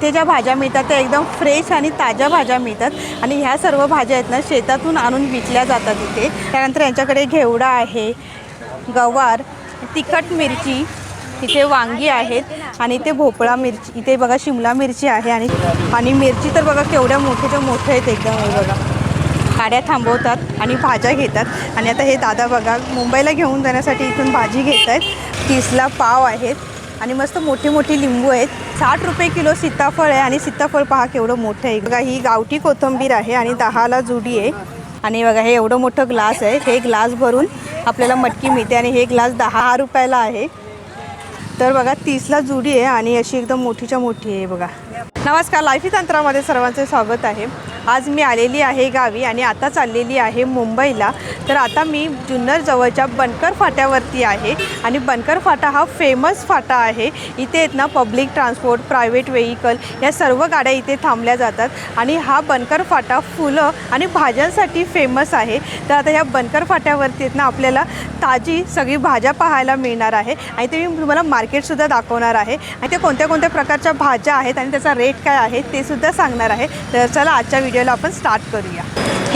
इथे ज्या भाज्या मिळतात त्या एकदम फ्रेश आणि ताज्या भाज्या मिळतात. आणि ह्या सर्व भाज्या आहेत ना शेतातून आणून विकल्या जातात इथे. त्यानंतर यांच्याकडे घेवडा आहे गवार तिखट मिरची इथे वांगी आहेत आणि इथे भोपळा मिरची इथे बघा शिमला मिरची आहे आणि आणि मिरची तर बघा केवढ्या मोठ्याच्या मोठ्या आहेत एकदम बघा. गाड्या थांबवतात आणि भाज्या घेतात. आणि आता हे दादा बघा मुंबईला घेऊन जाण्यासाठी इथून भाजी घेत आहेत तीसला पाव आहेत आणि मस्त मोठी मोठी लिंबू आहेत. साठ रुपये किलो सीताफळ आहे आणि सीताफळ पहा केवढं मोठं आहे. बघा ही गावठी कोथिंबीर आहे आणि दहाला जुडी आहे. आणि बघा हे एवढं मोठं ग्लास आहे. हे ग्लास भरून आपल्याला मटकी मिळते आणि हे ग्लास दहा रुपयाला आहे. तर बघा तीसला जुडी आहे आणि अशी एकदम मोठीच्या मोठी आहे बघा. नमस्कार लाईफी तंत्रामध्ये सर्वांचे स्वागत आहे. आज मी आलेली आहे गावी आणि आता चाललेली आहे मुंबईला. तर आता मी जुन्नर जवळच्या बनकर फाट्यावरती आहे आणि बनकर फाटा हा फेमस फाटा आहे. इथे आहेत ना पब्लिक ट्रान्सपोर्ट प्रायव्हेट व्हेकल या सर्व गाड्या इथे थांबल्या जातात आणि हा बनकर फाटा फुलं आणि भाज्यांसाठी फेमस आहे. तर आता ह्या बनकर फाट्यावरती आहेत ना आपल्याला ताजी सगळी भाज्या पाहायला मिळणार आहे आणि ते मी तुम्हाला मार्केटसुद्धा दाखवणार आहे. आणि ते कोणत्या कोणत्या प्रकारच्या भाज्या आहेत आणि त्याचा रेट काय आहे ते सुद्धा सांगणार आहे. तर चला आजच्या व्हिडिओला आपण स्टार्ट करूया.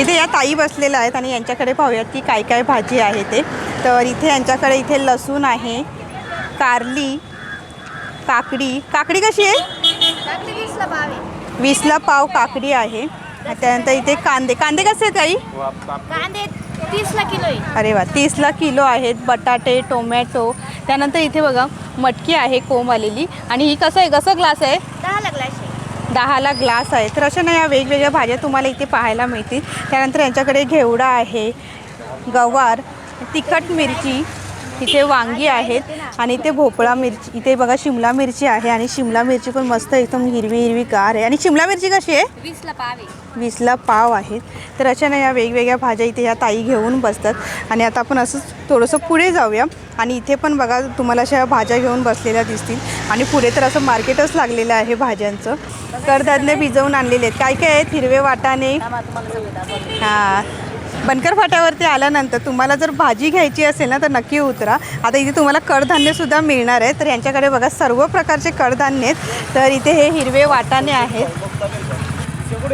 इथे या ताई बसलेल्या आहेत आणि यांच्याकडे पाहूयात की काय काय भाजी आहे ते. तर इथे यांच्याकडे इथे लसूण आहे कारली काकडी. काकडी कशी आहे? वीसला पाव काकडी आहे. त्यानंतर इथे कांदे. कांदे कसे आहेत ताई? कांदे तीसला किलो आहे. अरे वा तीसला किलो आहेत. बटाटे टोमॅटो. त्यानंतर इथे बघा मटकी आहे कोंब आलेली. आणि ही कसं आहे? कसं ग्लास आहे? असे दहाला ग्लास आहे तर अशा ना या वेगवेगळ्या भाज्या तुम्हाला इथे पाहायला मिळतील. त्यानंतर यांच्याकडे घेवडा आहे गवार तिखट मिरची इथे वांगी आहेत आणि इथे भोपळा मिरची इथे बघा शिमला मिरची आहे आणि शिमला मिरची पण मस्त एकदम हिरवी हिरवी गार आहे. आणि शिमला मिरची कशी आहे? वीसला पाव आहे. वीसला पाव आहेत. तर अशा ना या वेगवेगळ्या भाज्या इथे या ताई घेऊन बसतात. आणि आता आपण असंच थोडंसं पुढे जाऊया. आणि इथे पण बघा तुम्हाला अशा भाज्या घेऊन बसलेल्या दिसतील. आणि पुढे तर असं मार्केटच लागलेलं आहे भाज्यांचं. कडधान्य भिजवून आणलेले आहेत. काय काय आहेत? हिरवे वाटाणे. हां. बनकर फाट्यावरती आल्यानंतर तुम्हाला जर भाजी घ्यायची असेल ना तर नक्की उतरा. आता इथे तुम्हाला कडधान्यसुद्धा मिळणार आहे. तर यांच्याकडे बघा सर्व प्रकारचे कडधान्य आहेत. तर इथे हे हिरवे वाटाणे आहेत.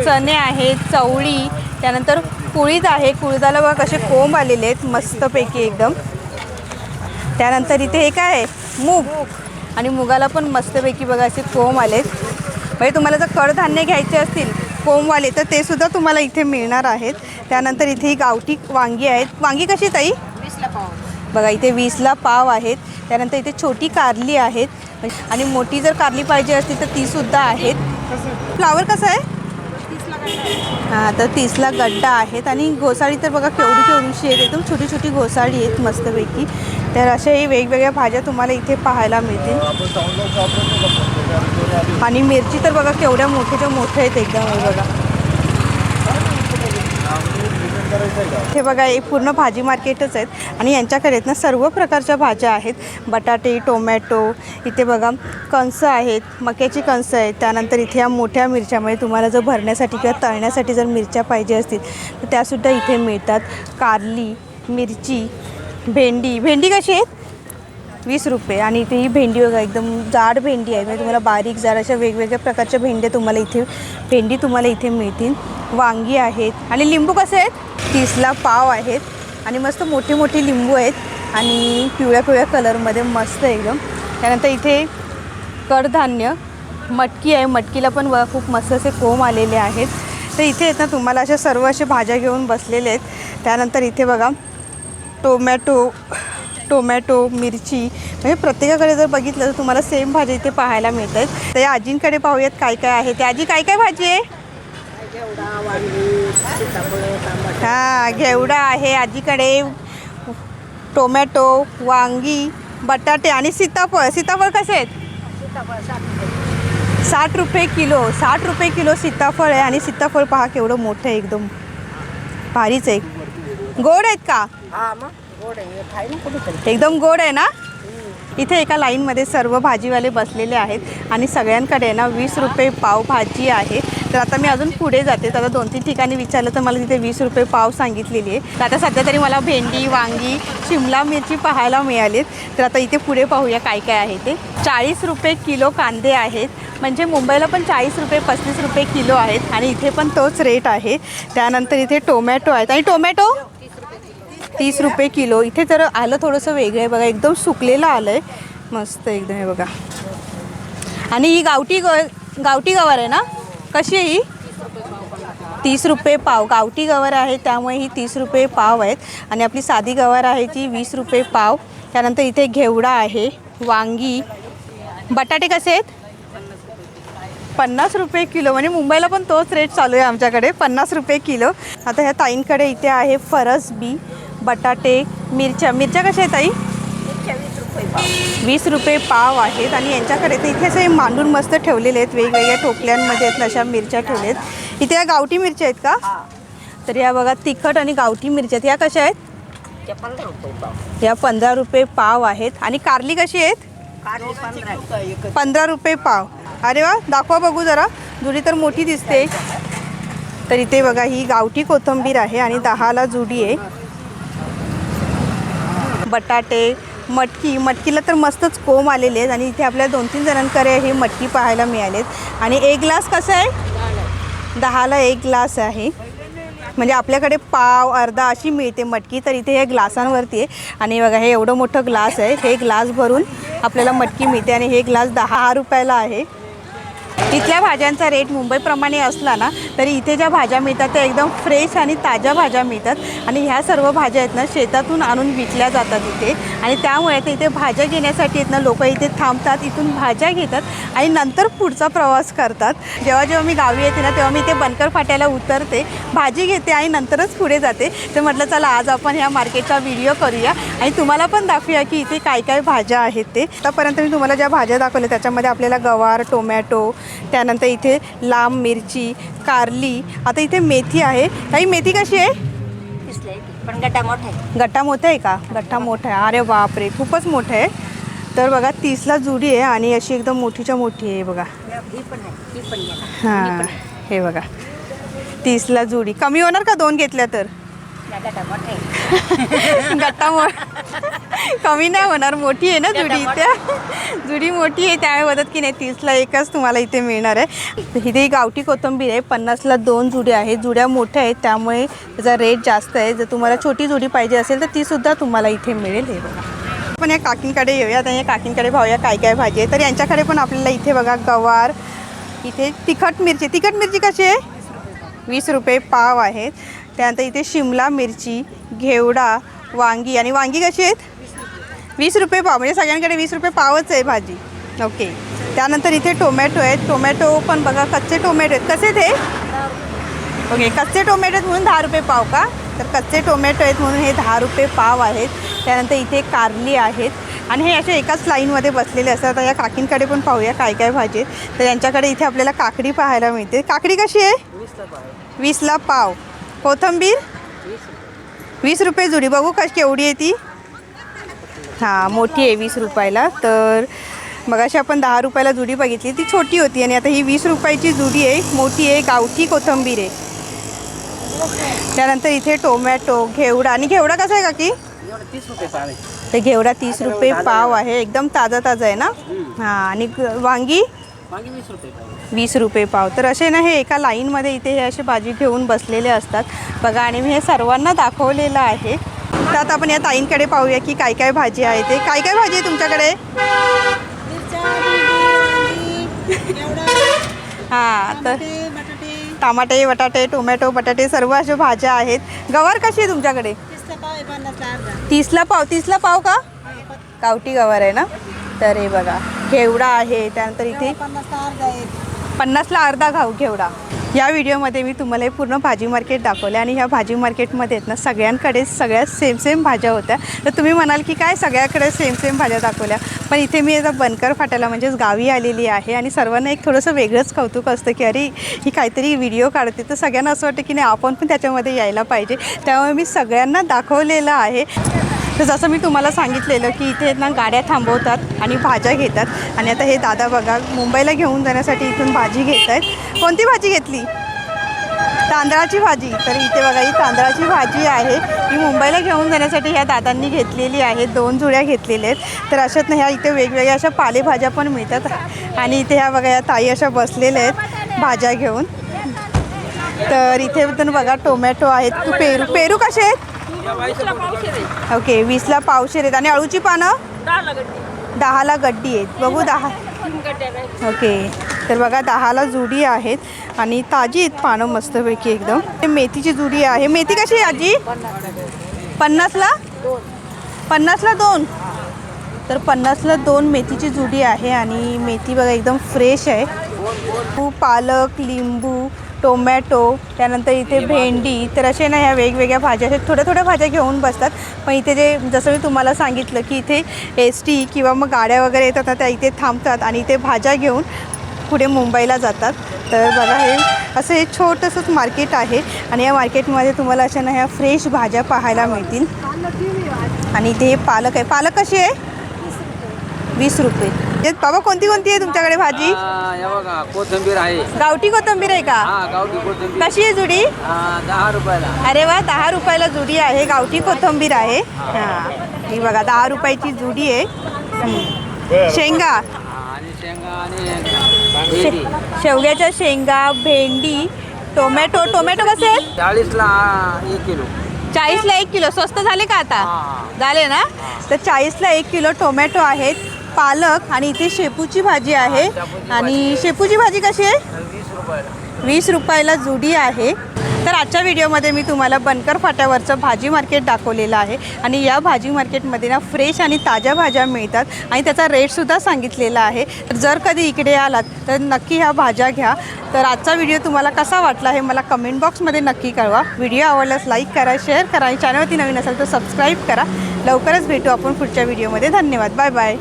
चणे आहेत चवळी त्यानंतर कुळीद आहे. कुळदाला बघा कसे कोंब आलेले आहेत मस्तपैकी एकदम. त्यानंतर इथे हे काय आहे? मूग. आणि मुगाला पण मस्तपैकी बघा असे कोंब आलेत. म्हणजे तुम्हाला जर कडधान्य घ्यायचे असतील कोंबवाले तर ते सुद्धा तुम्हाला इथे मिळणार आहेत. त्यानंतर इथे ही गावठी वांगी आहेत. वांगी कशी ताई? वीसला पाव. बघा इथे वीसला पाव आहेत. त्यानंतर इथे छोटी कारली आहेत. आणि मोठी जर कारली पाहिजे असतील तर तीसुद्धा आहेत. फ्लावर कसं आहे? हां तर तीसला गड्डा आहेत. आणि घोसाळी तर बघा केवढी केवढीशी आहेत. एकदम छोटी छोटी घोसाळी आहेत मस्तपैकी. तर अशाही वेगवेगळ्या भाज्या तुम्हाला इथे पाहायला मिळतील. आणि मिरची तर बघा केवढ्या मोठ्याच्या मोठ्या आहेत एकदम बघा. हे बघा हे पूर्ण भाजी मार्केटच आहेत. आणि यांच्याकडे आहेत ना सर्व प्रकारच्या भाज्या आहेत. बटाटे टोमॅटो इथे बघा कणसं आहेत मक्याची कणसं आहेत. त्यानंतर इथे या मोठ्या मिरच्यामध्ये तुम्हाला जर भरण्यासाठी किंवा तळण्यासाठी जर मिरच्या पाहिजे असतील तर त्यासुद्धा इथे मिळतात. कारली मिरची भेंडी. भेंडी कशी आहेत? वीस रुपये. आणि इथे ही भेंडी बघा एकदम जाड भेंडी आहे. म्हणजे तुम्हाला बारीक जाड अशा वेगवेगळ्या प्रकारच्या भेंड्या तुम्हाला इथे भेंडी तुम्हाला इथे मिळतील. वांगी आहेत. आणि लिंबू कसे आहेत? तीसला पाव आहेत. आणि मस्त मोठी मोठी लिंबू आहेत. आणि पिवळ्या पिवळ्या कलरमध्ये मस्त एकदम. त्यानंतर इथे कडधान्य मटकी आहे. मटकीला पण व खूप मस्त असे कोंब आलेले आहेत. तर इथे आहेत ना तुम्हाला अशा सर्व अशा भाज्या घेऊन बसलेले आहेत. त्यानंतर इथे बघा टोमॅटो टोमॅटो मिरची म्हणजे प्रत्येकाकडे जर बघितलं तर तुम्हाला सेम भाज्या इथे पाहायला मिळत आहेत तर या आजींकडे पाहूयात काय काय आहे. त्या आजी काय काय भाजी आहे? हां घेवडा आहे आजीकडे. टोमॅटो वांगी बटाटे आणि सीताफळ. सीताफळ कसे आहेत? साठ रुपये किलो. साठ रुपये किलो सीताफळ आहे आणि सीताफळ पहा केवढं मोठं आहे एकदम. भारीच आहे. गोड आहेत का? हा मग गोड आहे. खाई ना कुठेतरी. एकदम गोड आहे ना? इथे एका लाईनमध्ये सर्व भाजीवाले बसलेले आहेत आणि सगळ्यांकडे ना वीस रुपये पाव भाजी आहे. तर आता मी अजून पुढे जाते. तर आता दोन तीन ठिकाणी विचारलं तर मला तिथे वीस रुपये पाव सांगितलेली आहे. तर आता सध्या तरी मला भेंडी वांगी शिमला मिरची पाहायला मिळालीत. तर आता इथे पुढे पाहूया काय काय आहे ते. चाळीस रुपये किलो कांदे आहेत. म्हणजे मुंबईला पण चाळीस रुपये पस्तीस रुपये किलो आहेत. आणि इथे पण तोच रेट आहे. त्यानंतर इथे टोमॅटो आहेत. आणि टोमॅटो? तीस रुपये किलो. इथे तर आलं थोडंसं वेगळं आहे बघा. एकदम सुकलेलं आलं आहे मस्त एकदम हे बघा. आणि ही गावठी ग गावठी गवार आहे ना? कशी आहे ही? तीस रुपये पाव. गावठी गवार आहे त्यामुळे ही तीस रुपये पाव आहेत. आणि आपली साधी गवार आहे ती वीस रुपये पाव. त्यानंतर इथे घेवडा आहे वांगी. बटाटे कसे आहेत? पन्नास रुपये किलो. म्हणजे मुंबईला पण तोच रेट चालू आहे आमच्याकडे. पन्नास रुपये किलो. आता ह्या ताईंकडे इथे आहे फरसबी. बटाटे मिरच्या मिरच्या कशा आहेत ताई? वीस रुपये पाव. आहेत आणि यांच्याकडे तर इथे असे मांडून मस्त ठेवलेले आहेत वेगवेगळ्या टोपल्यांमध्ये आहेत अशा मिरच्या ठेवल्या आहेत इथे या गावठी मिरच्या आहेत का? तर या बघा तिखट आणि गावठी मिरच्या आहेत. या कशा आहेत? ते पंधरा रुपये पाव. या पंधरा रुपये पाव आहेत. आणि कारली कशी आहेत? पंधरा. रुपये पाव. अरे वा दाखवा बघू जरा. जुडी तर मोठी दिसते. तर इथे बघा ही गावठी कोथिंबीर आहे आणि दहाला जुडी आहे. बटाटे मटकी मटकीला तर मस्तच कोंब आलेले आहेत आणि इथे आपल्या दोन तीन जणांकडे हे मटकी पाहायला मिळालेत. आणि एक ग्लास कसं आहे? दहाला एक ग्लास आहे. म्हणजे आपल्याकडे पाव अर्धा अशी मिळते मटकी तर इथे हे ग्लासांवरती आहे. आणि बघा हे एवढं मोठं ग्लास आहे. हे ग्लास भरून आपल्याला मटकी मिळते आणि हे ग्लास दहा रुपयाला आहे. इथल्या भाज्यांचा रेट मुंबईप्रमाणे असला ना तरी इथे ज्या भाज्या मिळतात त्या एकदम फ्रेश आणि ताज्या भाज्या मिळतात. आणि ह्या सर्व भाज्या आहेत ना शेतातून आणून विकल्या जातात इथे. आणि त्यामुळे ते इथे भाज्या घेण्यासाठी आहेत ना लोक इथे थांबतात इथून भाज्या घेतात आणि नंतर पुढचा प्रवास करतात. जेव्हा जेव्हा मी गावी येते ना तेव्हा मी इथे बनकर फाट्याला उतरते भाजी घेते आणि नंतरच पुढे जाते. तर म्हटलं चला आज आपण ह्या मार्केटचा व्हिडिओ करूया आणि तुम्हाला पण दाखवूया की इथे काय काय भाज्या आहेत ते. आतापर्यंत मी तुम्हाला ज्या भाज्या दाखवल्या त्याच्यामध्ये आपल्याला गवार टोमॅटो त्यानंतर इथे लांब मिरची कारली आता इथे मेथी आहे. काही मेथी कशी आहे? पण गटा मोठा आहे. गट्टा मोठा आहे का? गट्टा मोठा आहे. अरे बापरे खूपच मोठं आहे. तर बघा तीसला जुडी आहे आणि अशी एकदम मोठीच्या मोठी आहे बघा. हां हे बघा. तीसला जुडी. कमी होणार का दोन घेतल्या तर? या गटा मोठा आहे गट्टा मो कमी नाही होणार मोठी आहे ना जुडी इथे? जुडी मोठी आहे त्यामुळे बघत की नाही तीसला एकच तुम्हाला इथे मिळणार आहे. इथे ही गावठी कोथिंबीर आहे पन्नासला दोन जुड्या आहेत. जुड्या मोठ्या आहेत त्यामुळे त्याचा रेट जास्त आहे. जर तुम्हाला छोटी जुडी पाहिजे असेल तर तीसुद्धा तुम्हाला इथे मिळेल. हे बघा. आपण या काकींकडे येऊया आता या काकींकडे पाहूया काय काय भाजी आहे. तर यांच्याकडे पण आपल्याला इथे बघा गवार इथे तिखट मिरची. तिखट मिरची कशी आहे? वीस रुपये पाव आहेत. त्यानंतर इथे शिमला मिरची घेवडा वांगी. आणि वांगी कशी आहेत? वीस रुपये पाव. म्हणजे सगळ्यांकडे वीस रुपये पावच आहे भाजी. ओके त्यानंतर इथे टोमॅटो आहेत. टोमॅटो पण बघा कच्चे टोमॅटो आहेत. कसे ते ओके कच्चे टोमॅटो आहेत म्हणून दहा रुपये पाव का? तर कच्चे टोमॅटो आहेत म्हणून हे दहा रुपये पाव आहेत. त्यानंतर इथे कारली आहेत. आणि हे असे एकाच लाईनमध्ये बसलेले असतात. आता या काकींकडे पण पाहूया काय काय भाजी आहेत. तर यांच्याकडे इथे आपल्याला काकडी पाहायला मिळते. काकडी कशी आहे? वीसला पाव. कोथंबीर? वीस रुपये जुडी. बघू कशी केवढी आहे ती. हां मोठी आहे वीस रुपयाला. तर मग अशी आपण दहा रुपयाला जुडी बघितली. ती छोटी होती आणि आता ही वीस रुपयाची जुडी आहे. मोठी आहे गावठी कोथंबीर आहे. त्यानंतर इथे टोमॅटो घेवडा. आणि घेवडा कसा आहे काकी? ते घेवडा तीस रुपये पाव आहे. एकदम ताजा ताजा आहे ना? हां आणि वांगी? वीस रुपये पाव. तर असे ना हे एका लाईनमध्ये इथे हे असे भाजी ठेवून बसलेले असतात. बघा आणि मी हे सर्वांना दाखवलेलं आहे. तर आता आपण या ताईंकडे पाहूया की काय काय भाजी आहे ते. काय काय भाजी आहे तुमच्याकडे? हां तर टमाटे बटाटे टोमॅटो बटाटे सर्व अशा भाज्या आहेत. गवार कशी आहे तुमच्याकडे? तीसला पाव तीसला पाव. का? गावठी गवार आहे ना? तर हे बघा. घेवडा आहे त्यानंतर इथे पन्नासला अर्धा घाऊ घेवडा. या व्हिडिओमध्ये मी तुम्हाला हे पूर्ण भाजी मार्केट दाखवले आणि ह्या भाजी मार्केटमध्ये आहेत ना सगळ्यांकडे सगळ्या सेम सेम भाज्या होत्या. तर तुम्ही म्हणाल की काय सगळ्याकडे सेम सेम भाज्या दाखवल्या? पण इथे मी आता बनकर फाट्याला म्हणजेच गावी आलेली आहे आणि सर्वांना एक थोडंसं वेगळंच कौतुक असतं की अरे ही काहीतरी व्हिडिओ काढते. तर सगळ्यांना असं वाटतं की नाही आपण पण त्याच्यामध्ये यायला पाहिजे. त्यामुळे मी सगळ्यांना दाखवलेलं आहे. तर जसं मी तुम्हाला सांगितलेलं की इथे ना गाड्या थांबवतात आणि भाज्या घेतात. आणि आता हे दादा बघा मुंबईला घेऊन जाण्यासाठी इथून भाजी घेत आहेत कोणती भाजी घेतली? तांदळाची भाजी. तर इथे बघा ही तांदळाची भाजी आहे. ही मुंबईला घेऊन जाण्यासाठी ह्या दादांनी घेतलेली आहे. दोन जुळ्या घेतलेल्या आहेत. तर अशात ना ह्या इथे वेगवेगळ्या अशा पालेभाज्या पण मिळतात. आणि इथे ह्या बघा या ताई अशा बसलेल्या आहेत भाज्या घेऊन. तर इथे पण बघा टोमॅटो आहेत. पेरू पेरू कसे आहेत? ओके वीसला पावशेर आहेत. आणि अळूची पानं? दहाला गड्डी. आहेत. बघू दहा. ओके तर बघा दहाला जुडी आहेत आणि ताजी आहेत पानं मस्तपैकी एकदम. मेथीची जुडी आहे. मेथी कशी आहे आजी? पन्नासला? पन्नासला दोन. तर पन्नासला दोन मेथीची जुडी आहे आणि मेथी बघा एकदम फ्रेश आहे. पालक लिंबू टोमॅटो त्यानंतर इथे भेंडी तर असे ना ह्या वेगवेगळ्या भाज्या आहेत थोड्या थोड्या भाज्या घेऊन बसतात. पण इथे जे जसं मी तुम्हाला सांगितलं की इथे एस टी किंवा मग गाड्या वगैरे येतात ना त्या इथे थांबतात आणि इथे भाज्या घेऊन पुढे मुंबईला जातात. तर बघा हे असं हे छोटंसंच मार्केट आहे आणि या मार्केटमध्ये तुम्हाला अशा ना ह्या फ्रेश भाज्या पाहायला मिळतील. आणि इथे हे पालक आहे. पालक कशी आहे? वीस रुपये. बाबा कोणती कोणती आहे तुमच्याकडे भाजी? हा, हे बघा कोथिंबीर आहे. गावठी कोथिंबीर आहे का? हा गावठी कोथिंबीर. कशी आहे जुडी? हा, दहा रुपयाला. अरे वा दहा रुपयाला जुडी आहे गावठी कोथिंबीर आहे. हां. ही बघा दहा रुपयाची जुडी आहे. शेंगा. हा, आणि शेंगा आणि शे भेंडी. शेवग्याच्या शेंगा भेंडी टोमॅटो. टोमॅटो कसे आहेत? चाळीसला एक किलो. चाळीसला एक किलो. स्वस्त झाले का आता? हा. झाले ना? तर चाळीसला एक किलो टोमॅटो आहेत. पालक आणि इथे शेपूची भाजी आहे. आणि शेपूची भाजी कशी आहे? वीस रुपयाला. जुडी आहे. तर आजच्या व्हिडिओमध्ये मी तुम्हाला बनकर फाट्यावरचं भाजी मार्केट दाखवलेलं आहे. आणि या भाजी मार्केटमध्ये ना फ्रेश आणि ताज्या भाज्या मिळतात. आणि त्याचा रेटसुद्धा सांगितलेला आहे. तर जर कधी इकडे आलात तर नक्की ह्या भाज्या घ्या. तर आजचा व्हिडिओ तुम्हाला कसा वाटला हे मला कमेंट बॉक्समध्ये नक्की कळवा. व्हिडिओ आवडल्यास लाईक करा शेअर करा. आणि चॅनलवरती नवीन असेल तर सबस्क्राईब करा. लवकरच भेटू आपण पुढच्या व्हिडिओमध्ये. धन्यवाद. Bye bye